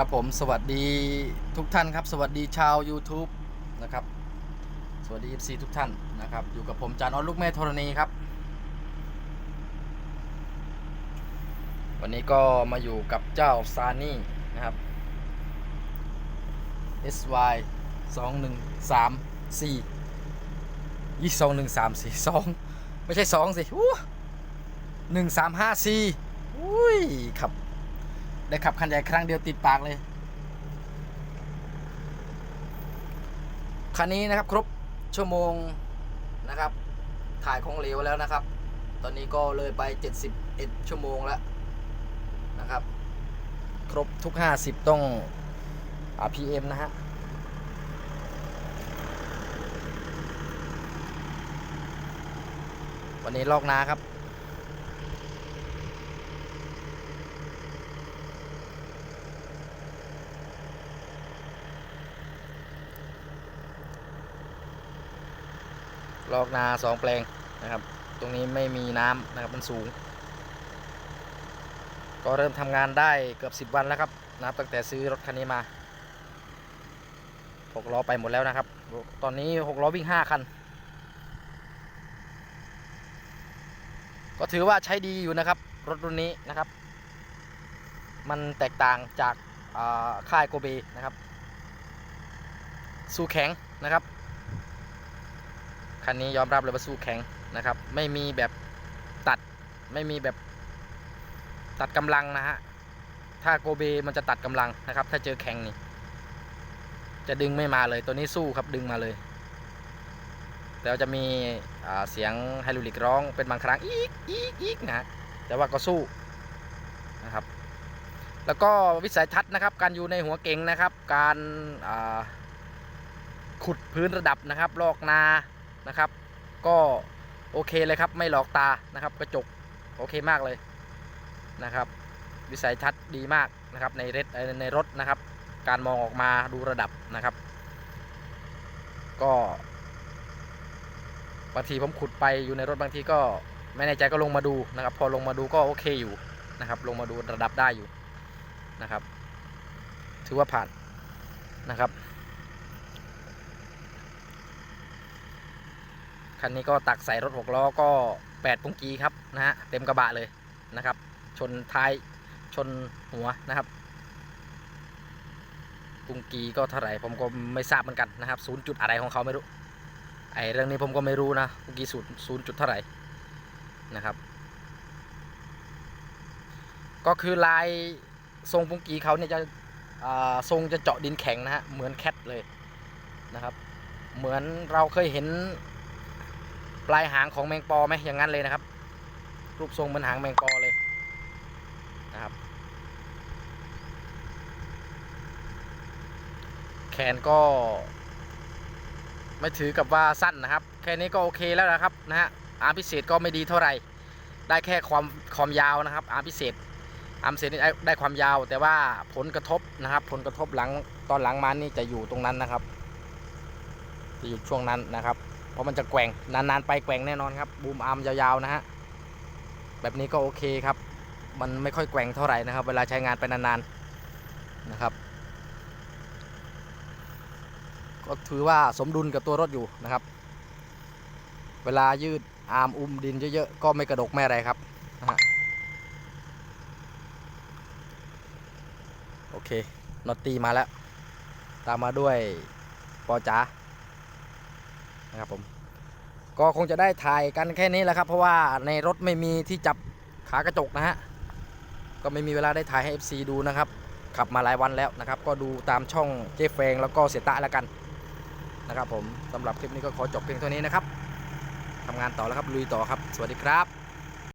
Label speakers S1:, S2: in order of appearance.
S1: ครับผมสวัสดีทุกท่านครับ สวัสดีชาว YouTube นะครับ สวัสดี FC ทุกท่านนะครับ อยู่กับผมจานออลูกแม่ธรณีครับ วันนี้ก็มาอยู่กับเจ้าซานี่นะครับ SY 2 1 3 4ยี่สองหนึ่งสามสี่สองไม่ใช่สองสิหนึ่งสามห้าสี่อุ้ยขับ ได้ขับคันใหญ่ครั้งเดียวติดปากเลย คันนี้นะครับครบชั่วโมงนะครับ ถ่ายของเหลวแล้วนะครับ ตอนนี้ก็เลยไป 71 ชั่วโมงแล้วนะครับ ครบทุก 50 ต้อง RPM นะฮะวันนี้ลอกนาครับ ลอกนาสองแปลงนะครับ ตรงนี้ไม่มีน้ำนะครับมันสูง ก็เริ่มทำงานได้เกือบ 10 วันแล้วครับนับตั้งแต่ซื้อรถคันนี้มาหกล้อไปหมดแล้วนะครับ ตอนนี้หกล้อวิ่ง 5 คัน ก็ถือว่าใช้ดีอยู่นะครับ รถรุ่นนี้นะครับ มันแตกต่างจากค่ายโกเบนะครับ สู้แข็งนะครับ คันนี้ยอมรับเลยว่าสู้แข็งนะครับ ไม่มีแบบตัดไม่มีแบบตัดกำลังนะฮะ ถ้าโกเบมันจะตัดกำลังนะครับ ถ้าเจอแข็งนี่ จะดึงไม่มาเลยตัวนี้สู้ครับดึงมาเลยแต่ว่าจะมีเสียงไฮดรอลิกร้องเป็นบางครั้งอีกอีกอีกนะฮะแต่ว่าก็สู้นะครับ แล้วก็วิสัยทัศน์นะครับ การอยู่ในหัวเก่งนะครับ การขุดพื้นระดับนะครับ ลอกนา นะครับ ก็โอเคเลยครับไม่หลอกตานะครับ กระจกโอเคมากเลยนะครับ วิสัยทัศน์ดีมากนะครับในรถในรถนะครับ การมองออกมาดูระดับนะครับ ก็บางทีผมขุดไปอยู่ในรถบางทีก็ไม่แน่ใจก็ลงมาดูนะครับ พอลงมาดูก็โอเคอยู่นะครับ ลงมาดูระดับได้อยู่นะครับ ถือว่าผ่านนะครับ คันนี้ก็ตักใส่รถหกล้อก็8ปุงกีครับนะฮะเต็มกระบะเลยนะครับ ชนท้ายชนหัวนะครับปุงกีก็เท่าไหร่ผมก็ไม่ทราบเหมือนกันนะครับศูนย์จุดอะไรของเขาไม่รู้ไอเรื่องนี้ผมก็ไม่รู้นะปุงกีศูนย์ศูนย์จุดเท่าไหร่นะครับ ก็คือลายทรงปุงกีเขาเนี่ยจะทรงจะเจาะดินแข็งนะฮะเหมือนแคทเลยนะครับ เหมือนเราเคยเห็น ปลายหางของแมงปอไหมอย่างนั้นเลยนะครับ รูปทรงเหมือนหางแมงปอเลยนะครับ แขนก็ ไม่ถือกับว่าสั้นนะครับ แค่นี้ก็โอเคแล้วนะครับนะฮะอาร์มพิเศษก็ไม่ดีเท่าไหร่ ได้แค่ความความยาวนะครับ อาร์มพิเศษอาร์มพิเศษนี่ได้ได้ความยาว แต่ว่าผลกระทบนะครับ ผลกระทบหลังตอนหลังมันนี่จะอยู่ตรงนั้นนะครับ จะอยู่ช่วงนั้นนะครับ เพราะมันจะแกว่งนานๆไปแกว่งแน่นอนครับบูมอาร์มยาวๆนะฮะแบบนี้ก็โอเคครับ มันไม่ค่อยแกว่งเท่าไหร่นะครับ เวลาใช้งานไปนานๆนะครับ ก็ถือว่าสมดุลกับตัวรถอยู่นะครับ เวลายืดอาร์มอุ้มดินเยอะๆก็ไม่กระดกไม่อะไรครับนะฮะโอเคนอตตีมาแล้ว ตามมาด้วยปอจ๋า นะครับผมก็คงจะได้ถ่ายกันแค่นี้แหละครับ เพราะว่าในรถไม่มีที่จับขากระจกนะฮะก็ไม่มีเวลาได้ถ่ายให้ FC ดูนะครับ ขับมาหลายวันแล้วนะครับ ก็ดูตามช่องเจฟเฟงแล้วก็เสียตะแล้วกันนะครับผมสำหรับคลิปนี้ก็ขอจบเพียงเท่านี้นะครับทำงานต่อแล้วครับลุยต่อครับ สวัสดีครับ